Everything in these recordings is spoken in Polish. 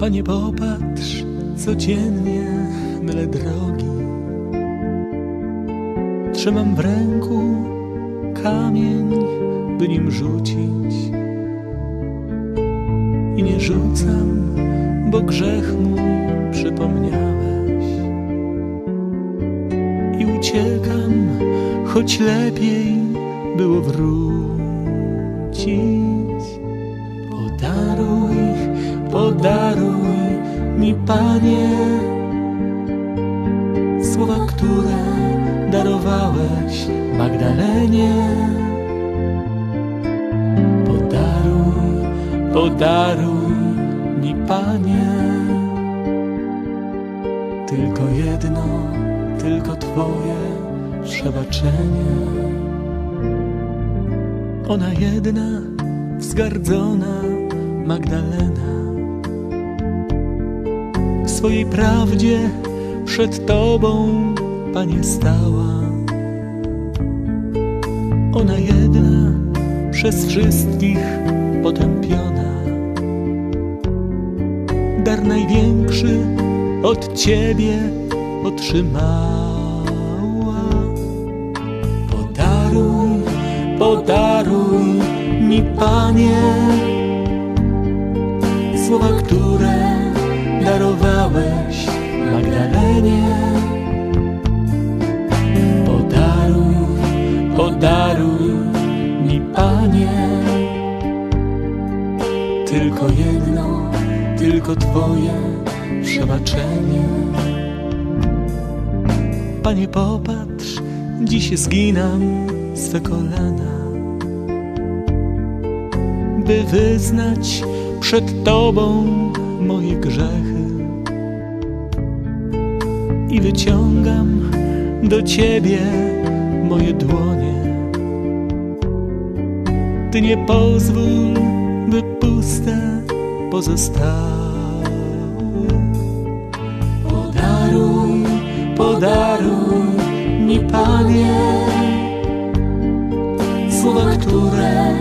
Panie, popatrz, codziennie mylę drogi. Trzymam w ręku kamień, by nim rzucić. I nie rzucam, bo grzech mój przypomniałeś. I uciekam, choć lepiej było wrócić. Podaruj mi, Panie, słowa, które darowałeś Magdalenie. Podaruj, podaruj mi, Panie, tylko jedno, tylko Twoje przebaczenie. Ona jedna, wzgardzona Magdalena swojej prawdzie przed Tobą, Panie, stała. Ona jedna, przez wszystkich potępiona. Dar największy od Ciebie otrzymała. Podaruj, podaruj mi, Panie, słowa, które darowałeś Magdalenie. Podaruj, podaruj mi, Panie, tylko jedno, tylko Twoje przebaczenie. Panie, popatrz, dziś zginam swe kolana, by wyznać przed Tobą moje grzechy i wyciągam do Ciebie moje dłonie. Ty nie pozwól, by puste pozostały. Podaruj, podaruj mi, Panie, słowa, które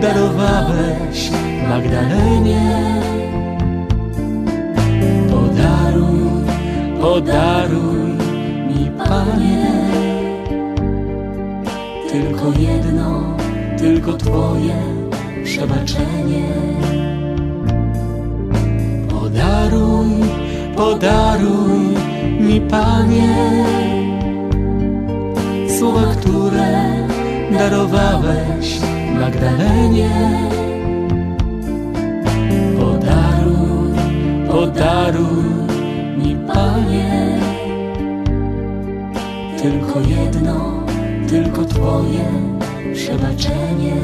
darowałeś Magdalenie. Podaruj mi, Panie, tylko jedno, tylko Twoje przebaczenie. Podaruj, podaruj mi, Panie, słowa, które darowałeś Magdalenie. Podaruj, podaruj Panie, tylko jedno, tylko Twoje przebaczenie.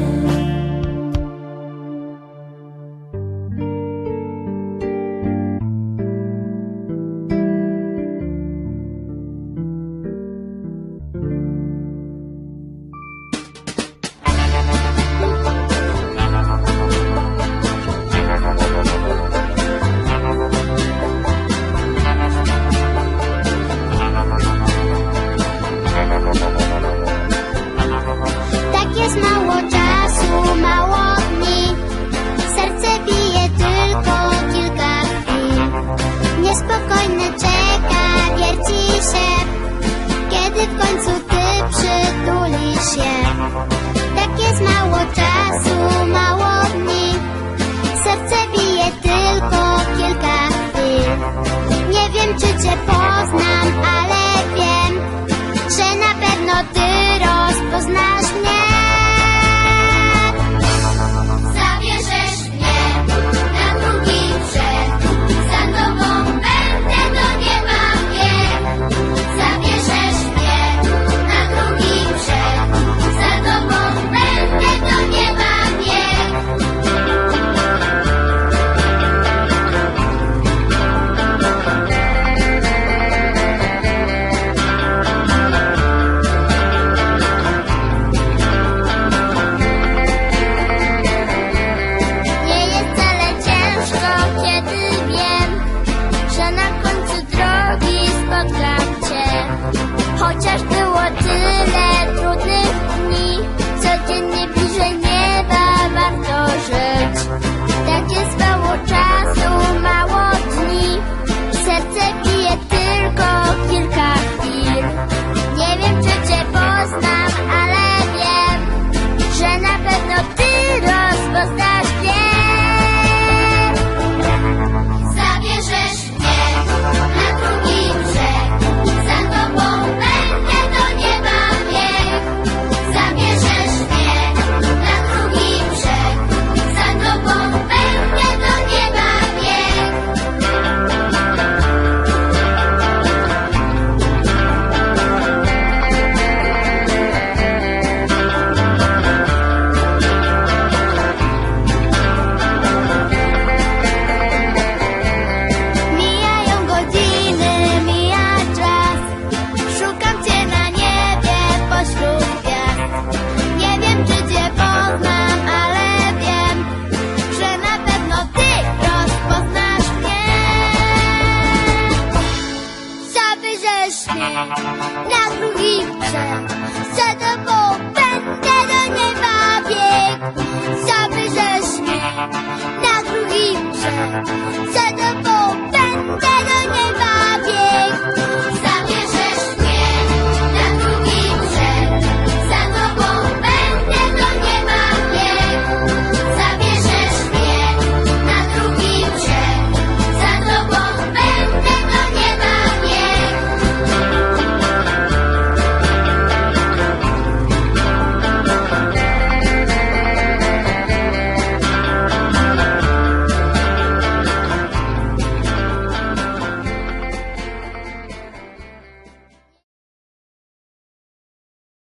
na drugi brzeg. Chcę do będę do nieba biegł, zabierzesz mnie na drugi brzeg.